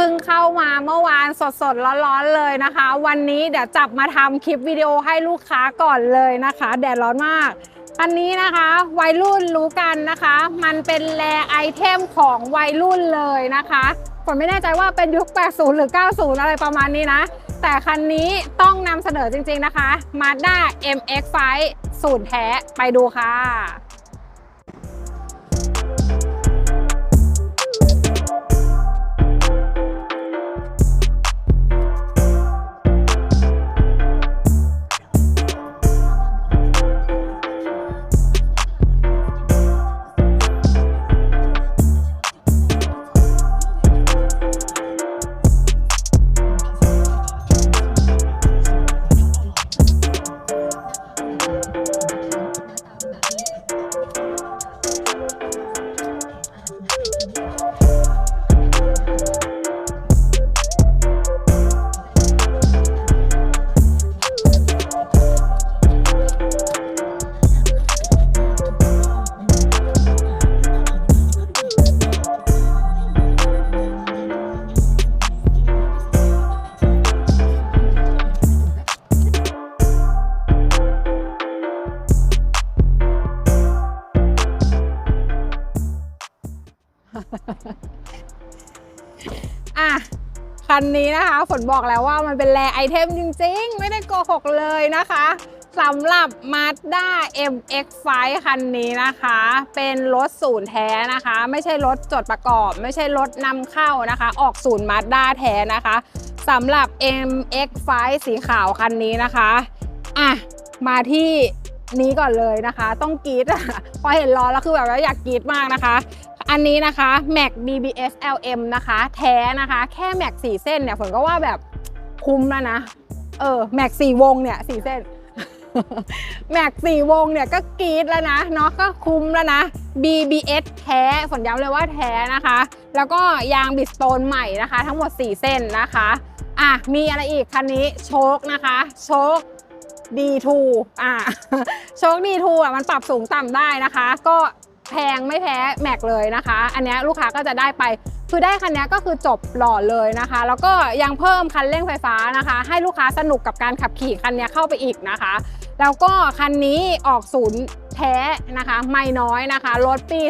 เพิ่งเข้ามาเมื่อวานสดๆร้อนๆเลยนะคะ วันนี้เดี๋ยวจับมาทำคลิปวิดีโอให้ลูกค้าก่อนเลยนะคะ แดดร้อนมาก อันนี้นะคะวัยรุ่นรู้กันนะคะ มันเป็นแรไอเทมของวัยรุ่นเลยนะคะผมไม่แน่ใจว่าเป็นยุค 80 หรือ 90 อะไรประมาณนี้นะ แต่คันนี้ต้องนำเสนอจริงๆนะคะ Mazda MX-5 สูตรแท้ไปดูค่ะ อะคันนี้นะคะฝนบอกแล้วว่ามันเป็นแรไอเทมจริงๆ ไม่ได้โกหกเลยนะคะสำหรับ Mazda MX-5 คันนี้นะคะ เป็นรถศูนย์แท้นะคะ ไม่ใช่รถจดประกอบ ไม่ใช่รถนำเข้านะคะ ออกศูนย์ Mazda แท้นะคะสำหรับ MX-5 สีขาวคันนี้นะคะอะมาที่นี้ก่อนเลยนะคะ ต้องกรีดอะพอเห็นล้อแล้วคือแบบว่าอยากกรีดมากนะคะ อันนี้นะคะ Mac BBS LM นะคะ แท้นะคะ แค่ Mac 4 เส้นเนี่ยฝนก็ว่าแบบคุ้มแล้วนะ เออ Mac 4 วงเนี่ย4เส้น Mac 4 วงเนี่ยก็กรีดแล้วนะเนาะก็คุ้มแล้วนะ BBS แท้ฝนย้ำเลยว่าแท้นะคะ แล้วก็ยางบิสโตนใหม่นะคะ ทั้งหมด 4 เส้นนะคะอะมีอะไรอีกคันนี้โชคนะคะโชค D2 อะโชค D2 อะมันปรับสูงต่ำได้นะคะ ก็ แพงไม่แพ้แม็กเลยนะคะ อันนี้ลูกค้าก็จะได้ไป คือได้คันนี้ก็คือจบหล่อเลยนะคะ แล้วก็ยังเพิ่มคันเร่งไฟฟ้านะคะ ให้ลูกค้าสนุกกับการขับขี่คันนี้เข้าไปอีกนะคะ แล้วก็คันนี้ออกศูนย์แท้นะคะ ไม่น้อยนะคะรถปี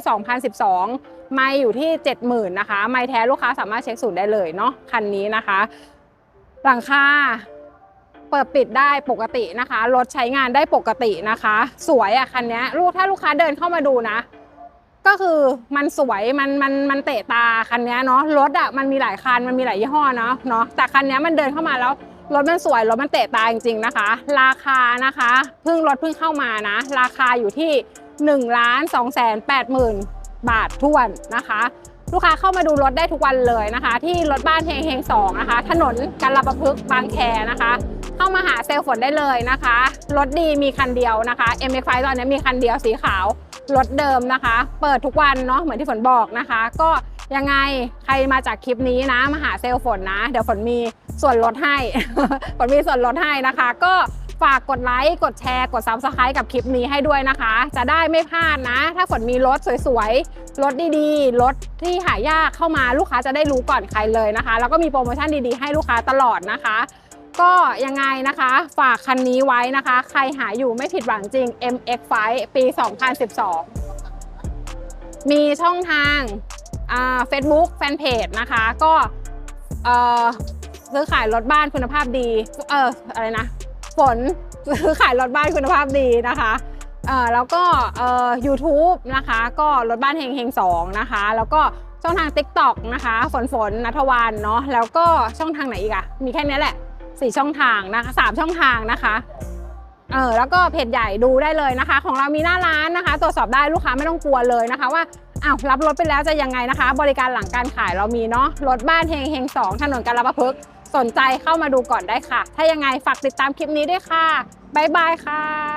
2012 ไม่อยู่ที่ 70,000นะคะ ไม่แท้ลูกค้าสามารถเช็คศูนย์ได้เลยเนาะคันนี้นะคะ หลังคาเปิดปิดได้ปกตินะคะ รถใช้งานได้ปกตินะคะ สวยอะคันนี้ลูกถ้าลูกค้าเดินเข้ามาดูนะ ก็คือมันสวยมันมันมันเตะตาคันนี้เนาะรถอะมันมีหลายคันมันมีหลายยี่ห้อเนาะเนาะแต่คันนี้มันเดินเข้ามาแล้วรถมันสวยรถมันเตะตาจริงๆนะคะ ราคานะคะเพิ่งรถเพิ่งเข้ามานะ ราคาอยู่ที่1ล้าน2แสน8หมื่นบาททวนนะคะ ลูกค้าเข้ามาดูรถได้ทุกวันเลยนะคะ ที่รถบ้านเฮงเฮงสองนะคะ ถนนกันรประพฤกษ์บางแคนะคะ เข้ามาหาเซลลฝนได้เลยนะคะ รถดีมีคันเดียวนะคะ m x 5ตอนนี้มีคันเดียวสีขาว รถเดิมนะคะ เปิดทุกวันเนาะเหมือนที่ฝนบอกนะคะ ก็ยังไงใครมาจากคลิปนี้นะมาหาเซลลฝนนะ เดี๋ยวฝนมีส่วนลดให้ ฝนมีส่วนลดให้นะคะ ก็ฝากกดไลค์ กดแชร์ กด Subscribe กับคลิปนี้ให้ด้วยนะคะ จะได้ไม่พลาดนะ ถ้าฝนมีรถสวยๆ รถดีๆ รถที่หายากเข้ามาลูกค้าจะได้รู้ก่อนใครเลยนะคะ แล้วก็มีโปรโมชั่นดีๆ ให้ลูกค้าตลอดนะคะ ก็ยังไงนะคะ ฝากคันนี้ไว้นะคะ ใครหาอยู่ไม่ผิดหวังจริง MX5 ปี 2012 มีช่องทางเฟซบุ๊กแฟนเพจนะคะ ก็ซื้อขายรถบ้านคุณภาพดี เอออะไรนะ ฝนซื้อขายรถบ้านคุณภาพดีนะคะแล้วก็เอ่อ YouTube นะคะ ก็รถบ้านเฮงเฮงสองนะคะ แล้วก็ช่องทาง TikTok นะคะ ฝนฝนนัทวันเนาะแล้วก็ช่องทางไหนอีกอะมีแค่นี้แหละ สี่ช่องทางนะคะสามช่องทางนะคะเออแล้วก็เพจใหญ่ดูได้เลยนะคะ ของเรามีหน้าร้านนะคะ ตรวจสอบได้ลูกค้าไม่ต้องกลัวเลยนะคะ ว่าอ้าวรับรถไปแล้วจะยังไงนะคะ บริการหลังการขายเรามีเนาะรถบ้านเฮงเฮงสองถนนกาลประพฤกษ์สนใจเข้ามาดูก่อนได้ค่ะ ถ้ายังไงฝากติดตามคลิปนี้ด้วยค่ะบ๊ายบายค่ะ